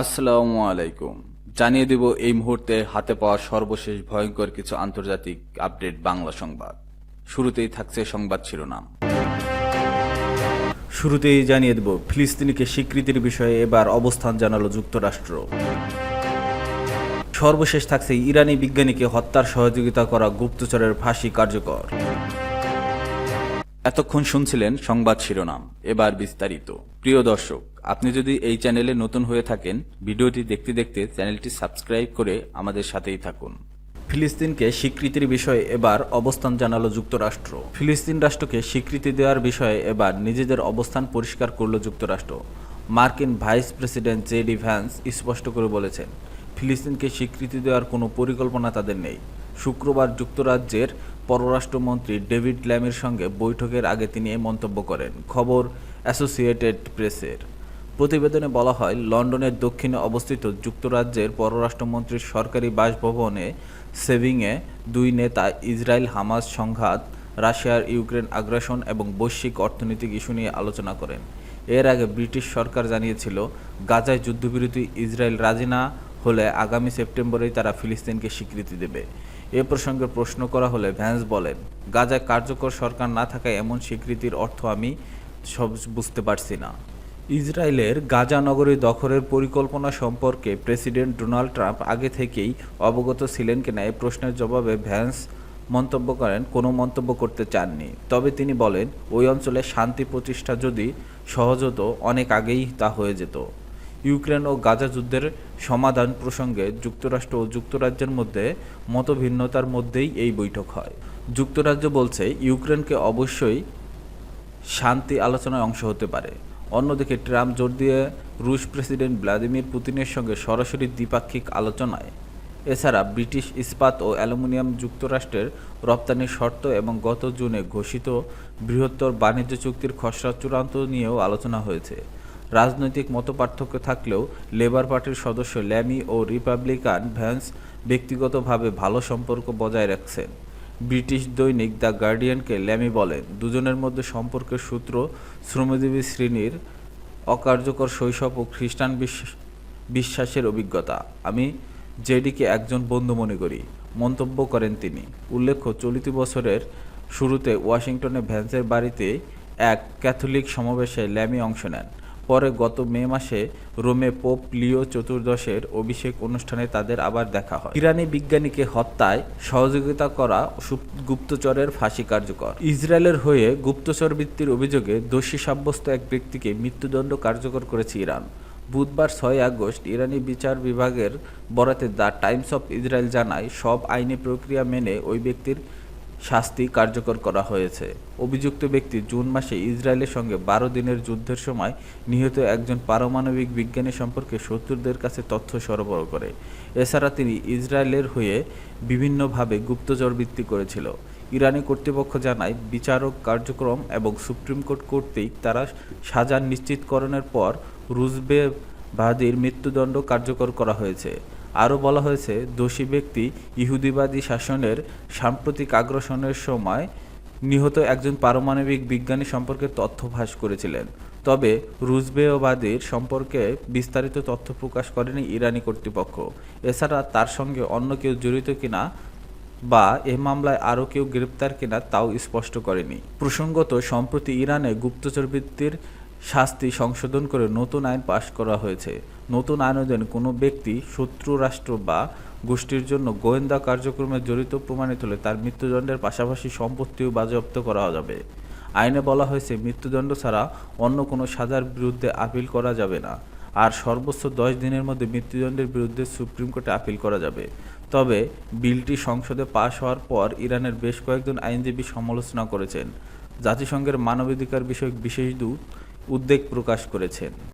আসসালামু আলাইকুম। জানিয়ে দেব এই মুহূর্তে হাতে পাওয়া সর্বশেষ ভয়ঙ্কর কিছু আন্তর্জাতিক আপডেট বাংলা সংবাদ। শুরুতেই থাকছে সংবাদ শিরোনাম। শুরুতেই জানিয়ে দেব, ফিলিস্তিনিকে স্বীকৃতির বিষয়ে এবার অবস্থান জানালো যুক্তরাষ্ট্র। সর্বশেষ থাকছে ইরানি বিজ্ঞানীকে হত্যার সহযোগিতা করা গুপ্তচরের ফাঁসি কার্যকর। এতক্ষণ শুনছিলেন সংবাদ শিরোনাম। এবার বিস্তারিত। প্রিয় দর্শক আপনি যদি এই চ্যানেলে নতুন হয়ে থাকেন, ভিডিওটি দেখতে দেখতে চ্যানেলটি সাবস্ক্রাইব করে আমাদের সাথেই থাকুন। ফিলিস্তিনকে স্বীকৃতির বিষয়ে এবার অবস্থান জানালো যুক্তরাষ্ট্র। ফিলিস্তিন রাষ্ট্রকে স্বীকৃতি দেওয়ার বিষয়ে এবার নিজেদের অবস্থান পরিষ্কার করল যুক্তরাষ্ট্র। মার্কিন vice president J D Vance স্পষ্ট করে বলেছেন, ফিলিস্তিনকে স্বীকৃতি দেওয়ার কোনো পরিকল্পনা তাদের নেই। শুক্রবার যুক্তরাজ্যের পররাষ্ট্রমন্ত্রী ডেভিড ল্যামের সঙ্গে বৈঠকের আগে তিনি এই মন্তব্য করেন। খবর অ্যাসোসিয়েটেড প্রেসের। প্রতিবেদনে বলা হয়, লন্ডনের দক্ষিণে অবস্থিত যুক্তরাজ্যের পররাষ্ট্রমন্ত্রীর সরকারি বাসভবনে সেভিংয়ে দুই নেতা ইসরায়েল হামাস সংঘাত, রাশিয়ার ইউক্রেন আগ্রাসন এবং বৈশ্বিক অর্থনৈতিক ইস্যু নিয়ে আলোচনা করেন। এর আগে ব্রিটিশ সরকার জানিয়েছিল, গাজায় যুদ্ধবিরতি, ইসরায়েল রাজি না হলে আগামী সেপ্টেম্বরেই তারা ফিলিস্তিনকে স্বীকৃতি দেবে। এ প্রসঙ্গে প্রশ্ন করা হলে ভ্যান্স বলেন, গাজায় কার্যকর সরকার না থাকায় এমন স্বীকৃতির অর্থ আমি সব বুঝতে পারছি না। ইসরায়েলের গাজা নগরী দখলের পরিকল্পনা সম্পর্কে প্রেসিডেন্ট ডোনাল্ড ট্রাম্প আগে থেকেই অবগত ছিলেন কিনা এই প্রশ্নের জবাবে ভ্যান্স মন্তব্য করেন, কোনো মন্তব্য করতে চাননি। তবে তিনি বলেন, ওই অঞ্চলে শান্তি প্রতিষ্ঠা যদি সহজ হতো অনেক আগেই তা হয়ে যেত। ইউক্রেন ও গাজা যুদ্ধের সমাধান প্রসঙ্গে যুক্তরাষ্ট্র ও যুক্তরাজ্যের মধ্যে মতভিন্নতার মধ্যেই এই বৈঠক হয়। যুক্তরাজ্য বলছে, ইউক্রেনকে অবশ্যই শান্তি আলোচনায় অংশ হতে পারে। অন্যদিকে ট্রাম্প জোর দিয়ে রুশ প্রেসিডেন্ট ভ্লাদিমির পুতিনের সঙ্গে সরাসরি দ্বিপাক্ষিক আলোচনায়। এছাড়া ব্রিটিশ ইস্পাত ও অ্যালুমিনিয়াম যুক্তরাষ্ট্রের রপ্তানির শর্ত এবং গত জুনে ঘোষিত বৃহত্তর বাণিজ্য চুক্তির খসড়া চূড়ান্ত নিয়েও আলোচনা হয়েছে। রাজনৈতিক মতপার্থক্য থাকলেও লেবার পার্টির সদস্য ল্যামি ও রিপাবলিকান ভ্যান্স ব্যক্তিগতভাবে ভালো সম্পর্ক বজায় রাখছেন। ব্রিটিশ দৈনিক দ্য গার্ডিয়ানকে ল্যামি বলেন দুজনের মধ্যে সম্পর্কের সূত্র শ্রমজীবী শ্রেণির অকার্যকর শৈশব ও খ্রিস্টান বিশ্বাস- বিশ্বাসের অভিজ্ঞতা। আমি জেডিকে একজন বন্ধু মনে করি, মন্তব্য করেন তিনি। উল্লেখ্য, চলিত বছরের শুরুতে ওয়াশিংটনে ভ্যান্সের বাড়িতে এক ক্যাথলিক সমাবেশে ল্যামি অংশ নেন। পরে গত মে মাসে রোমে পোপ লিও চতুর্দশের অভিষেক অনুষ্ঠানে তাদের আবার দেখা হয়। ইরানি বিজ্ঞানীকে হত্যায় সহযোগিতা করা গুপ্তচরের ফাঁসি কার্যকর। ইসরায়েলের হয়ে গুপ্তচর বৃত্তির অভিযোগে দোষী সাব্যস্ত এক ব্যক্তিকে মৃত্যুদণ্ড কার্যকর করেছে ইরান। বুধবার ছয় আগস্ট ইরানি বিচার বিভাগের বরাতে দ্য টাইমস অফ ইসরায়েল জানায়, সব আইনি প্রক্রিয়া মেনে ওই ব্যক্তির শাস্তি কার্যকর করা হয়েছে। অভিযুক্ত ব্যক্তি জুন মাসে ইসরায়েলের সঙ্গে বারো দিনের যুদ্ধের সময় নিহত একজন পারমাণবিক বিজ্ঞানী সম্পর্কে শত্রুদের কাছে তথ্য সরবরাহ করে। এছাড়া তিনি ইসরায়েলের হয়ে বিভিন্নভাবে গুপ্তচর বৃত্তি করেছিল। ইরানি কর্তৃপক্ষ জানায়, বিচারক কার্যক্রম এবং সুপ্রিম কোর্ট কর্তৃক তারা সাজা নিশ্চিতকরণের পর রুজবে বাদীর মৃত্যুদণ্ড কার্যকর করা হয়েছে। আরও বলা হয়েছে, দোষী ব্যক্তি ইহুদিবাদী শাসনের সাম্প্রতিক আগ্রাসনের সময় নিহত একজন পারমাণবিক বিজ্ঞানী সম্পর্কে তথ্য ফাঁস করেছিলেন। তবে রুজবেয়বাদীর সম্পর্কে বিস্তারিত তথ্য প্রকাশ করেনি ইরানি কর্তৃপক্ষ। এছাড়া তার সঙ্গে অন্য কেউ জড়িত কিনা বা এ মামলায় আরও কেউ গ্রেপ্তার কিনা তাও স্পষ্ট করেনি। প্রসঙ্গত, সম্প্রতি ইরানে গুপ্তচর বৃত্তির শাস্তি সংশোধন করে নতুন আইন পাশ করা হয়েছে। নতুন আইন কোনো ব্যক্তি, শত্রু, রাষ্ট্র বা গোষ্ঠীর জন্য গোয়েন্দা কার্যক্রমে জড়িত প্রমাণিত হলে তার মৃত্যুদণ্ডের পাশাপাশি সম্পত্তিও বাজেয়াপ্ত করা যাবে। আইনে বলা হয়েছে, মৃত্যুদণ্ড ছাড়া অন্য কোনো সাজার বিরুদ্ধে আপিল করা যাবে না। আর সর্বোচ্চ দশ দিনের মধ্যে মৃত্যুদণ্ডের বিরুদ্ধে সুপ্রিম কোর্টে আপিল করা যাবে। তবে বিলটি সংসদে পাশ হওয়ার পর ইরানের বেশ কয়েকজন আইনজীবী সমালোচনা করেছেন। জাতিসংঘের মানবাধিকার বিষয়ক বিশেষ দূত উদ্বেগ প্রকাশ করেছেন